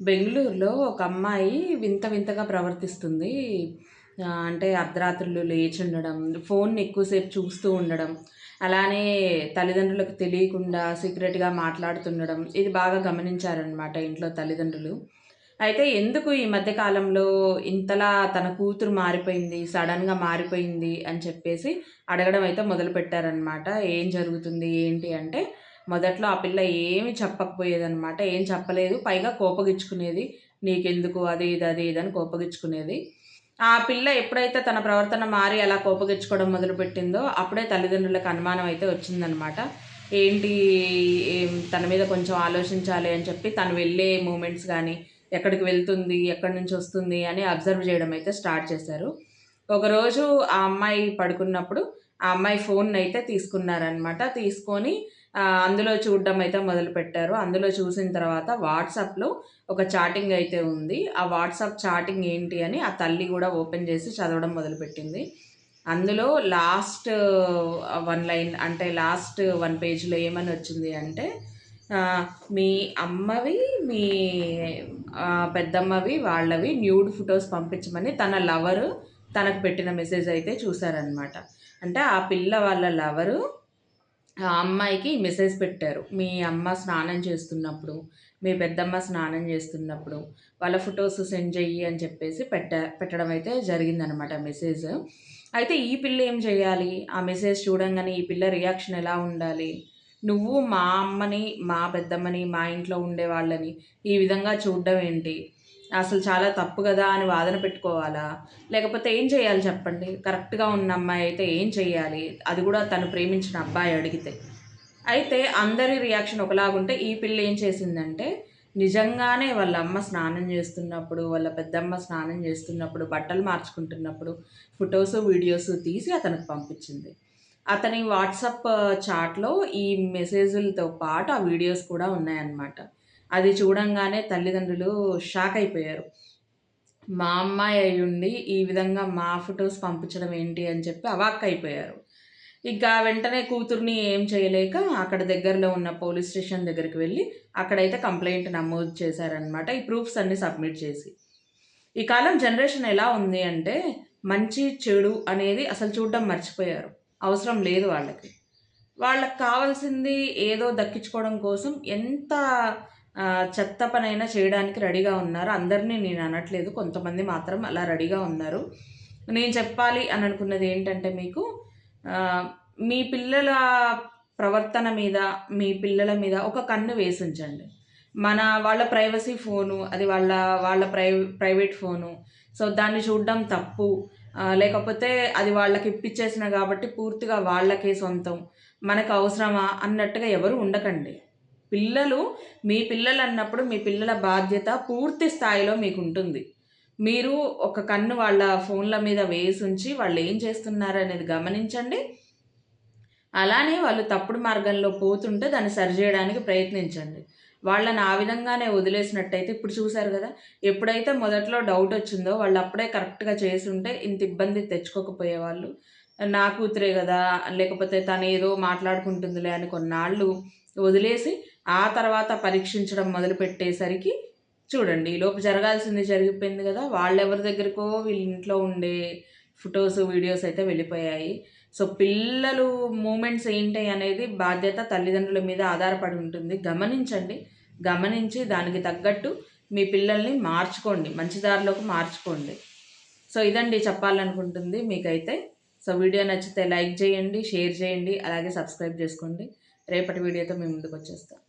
బెంగళూరులో ఒక అమ్మాయి వింత వింతగా ప్రవర్తిస్తుంది. అంటే అర్ధరాత్రులు లేచి ఉండడం ఫోన్ని ఎక్కువసేపు చూస్తూ ఉండడం అలానే తల్లిదండ్రులకు తెలియకుండా సీక్రెట్గా మాట్లాడుతుండడం ఇది బాగా గమనించారనమాట ఇంట్లో తల్లిదండ్రులు. అయితే ఎందుకు ఈ మధ్య కాలంలో ఇంతలా తన కూతురు మారిపోయింది సడన్గా మారిపోయింది అని చెప్పేసి అడగడం అయితే మొదలుపెట్టారనమాట ఏం జరుగుతుంది ఏంటి అంటే మొదట్లో ఆ పిల్ల ఏమి చెప్పకపోయేదనమాట ఏం చెప్పలేదు. పైగా కోపగించుకునేది. నీకెందుకు? అది ఇది అది ఇది అని కోపగించుకునేది. ఆ పిల్ల ఎప్పుడైతే తన ప్రవర్తన మారి అలా కోపగించుకోవడం మొదలుపెట్టిందో అప్పుడే తల్లిదండ్రులకు అనుమానం అయితే వచ్చిందనమాట ఏంటి? తన మీద కొంచెం ఆలోచించాలి అని చెప్పి తను వెళ్ళే మూమెంట్స్ కానీ ఎక్కడికి వెళ్తుంది? ఎక్కడి నుంచి వస్తుంది? అని అబ్జర్వ్ చేయడం అయితే స్టార్ట్ చేశారు. ఒకరోజు ఆ అమ్మాయి పడుకున్నప్పుడు ఆ అమ్మాయి ఫోన్ అయితే తీసుకున్నారనమాట తీసుకొని అందులో చూడడం అయితే మొదలుపెట్టారు అందులో చూసిన తర్వాత వాట్సాప్లో ఒక చాటింగ్ అయితే ఉంది. ఆ వాట్సాప్ చాటింగ్ ఏంటి అని ఆ తల్లి కూడా ఓపెన్ చేసి చదవడం మొదలుపెట్టింది అందులో లాస్ట్ వన్ లైన్ అంటే లాస్ట్ వన్ పేజ్లో ఏమని వచ్చింది అంటే మీ అమ్మవి మీ పెద్దమ్మవి వాళ్ళవి న్యూడ్ ఫొటోస్ పంపించమని తన లవరు తనకు పెట్టిన మెసేజ్ అయితే చూసారనమాట అంటే ఆ పిల్ల వాళ్ళ లవరు ఆ అమ్మాయికి మెసేజ్ పెట్టారు. మీ అమ్మ స్నానం చేస్తున్నప్పుడు మీ పెద్దమ్మ స్నానం చేస్తున్నప్పుడు వాళ్ళ ఫొటోస్ సెండ్ చెయ్యి అని చెప్పేసి పెట్ట పెట్టడం అయితే జరిగిందనమాట మెసేజ్. అయితే ఈ పిల్ల ఏం చేయాలి ఆ మెసేజ్ చూడంగానే ఈ పిల్ల రియాక్షన్ ఎలా ఉండాలి? నువ్వు మా అమ్మని మా పెద్దమ్మని మా ఇంట్లో ఉండే వాళ్ళని ఈ విధంగా చూడడం ఏంటి? అసలు చాలా తప్పు కదా అని వాదన పెట్టుకోవాలా? లేకపోతే ఏం చేయాలి చెప్పండి? కరెక్ట్గా ఉన్న అమ్మాయి అయితే ఏం చేయాలి అది కూడా తను ప్రేమించిన అబ్బాయి అడిగితే. అయితే అందరి రియాక్షన్ ఒకలాగుంటే ఈ పిల్ల ఏం చేసిందంటే నిజంగానే వాళ్ళ అమ్మ స్నానం చేస్తున్నప్పుడు వాళ్ళ పెద్దమ్మ స్నానం చేస్తున్నప్పుడు బట్టలు మార్చుకుంటున్నప్పుడు ఫొటోస్ వీడియోస్ తీసి అతనికి పంపించింది. అతని వాట్సాప్ చాట్లో ఈ మెసేజ్లతో పాటు ఆ వీడియోస్ కూడా ఉన్నాయన్నమాట. అది చూడంగానే తల్లిదండ్రులు షాక్ అయిపోయారు. మా అమ్మాయి అయి ఉండి ఈ విధంగా మా ఫొటోస్ పంపించడం ఏంటి అని చెప్పి అవాక్ అయిపోయారు. ఇంకా వెంటనే కూతుర్ని ఏం చేయలేక అక్కడ దగ్గరలో ఉన్న పోలీస్ స్టేషన్ దగ్గరికి వెళ్ళి అక్కడైతే కంప్లైంట్ నమోదు చేశారనమాట ఈ ప్రూఫ్స్ అన్నీ సబ్మిట్ చేసి. ఈ కాలం జనరేషన్ ఎలా ఉంది అంటే మంచి చెడు అనేది అసలు చూడడం మర్చిపోయారు. అవసరం లేదు వాళ్ళకి. వాళ్ళకి కావాల్సింది ఏదో దక్కించుకోవడం కోసం ఎంత చెత్త పనైనా చేయడానికి రెడీగా ఉన్నారు. అందరినీ నేను అనట్లేదు. కొంతమంది మాత్రం అలా రెడీగా ఉన్నారు. నేను చెప్పాలి అని అనుకున్నది ఏంటంటే మీకు మీ పిల్లల ప్రవర్తన మీద మీ పిల్లల మీద ఒక కన్ను వేసి ఉంచండి మన వాళ్ళ ప్రైవసీ ఫోను అది వాళ్ళ వాళ్ళ ప్రై ప్రైవేట్ ఫోను. సో దాన్ని చూడడం తప్పు. లేకపోతే అది వాళ్ళకి ఇప్పించేసిన కాబట్టి పూర్తిగా వాళ్ళకే సొంతం. మనకు అవసరమా? అన్నట్టుగా ఎవరు ఉండకండి. పిల్లలు మీ పిల్లలు అన్నప్పుడు మీ పిల్లల బాధ్యత పూర్తి స్థాయిలో మీకు ఉంటుంది మీరు ఒక కన్ను వాళ్ళ ఫోన్ల మీద వేసి ఉంచి వాళ్ళు ఏం చేస్తున్నారు అనేది గమనించండి. అలానే వాళ్ళు తప్పుడు మార్గంలో పోతుంటే దాన్ని సరిచేయడానికి ప్రయత్నించండి. వాళ్ళని ఆ విధంగానే వదిలేసినట్టయితే ఇప్పుడు చూశారు కదా ఎప్పుడైతే మొదట్లో డౌట్ వచ్చిందో వాళ్ళు అప్పుడే కరెక్ట్గా చేసి ఉంటే ఇంత ఇబ్బంది తెచ్చుకోకపోయేవాళ్ళు. నా కూతురే కదా లేకపోతే తను ఏదో మాట్లాడుకుంటుందిలే అని కొన్నాళ్ళు వదిలేసి ఆ తర్వాత పరీక్షించడం మొదలుపెట్టేసరికి చూడండి లోపు జరగాల్సింది జరిగిపోయింది కదా. వాళ్ళెవరి దగ్గరకో వీళ్ళ ఇంట్లో ఉండే ఫొటోస్ వీడియోస్ అయితే వెళ్ళిపోయాయి. సో పిల్లలు మూమెంట్స్ ఏంటి అనేది బాధ్యత తల్లిదండ్రుల మీద ఆధారపడి ఉంటుంది. గమనించండి గమనించి దానికి తగ్గట్టు మీ పిల్లల్ని మార్చుకోండి మంచి దారిలోకి మార్చుకోండి. సో ఇదండి చెప్పాలనుకుంటుంది మీకైతే. సో వీడియో నచ్చితే లైక్ చేయండి షేర్ చేయండి అలాగే సబ్స్క్రైబ్ చేసుకోండి. రేపటి వీడియోతో మేము ముందుకు వచ్చేస్తాం.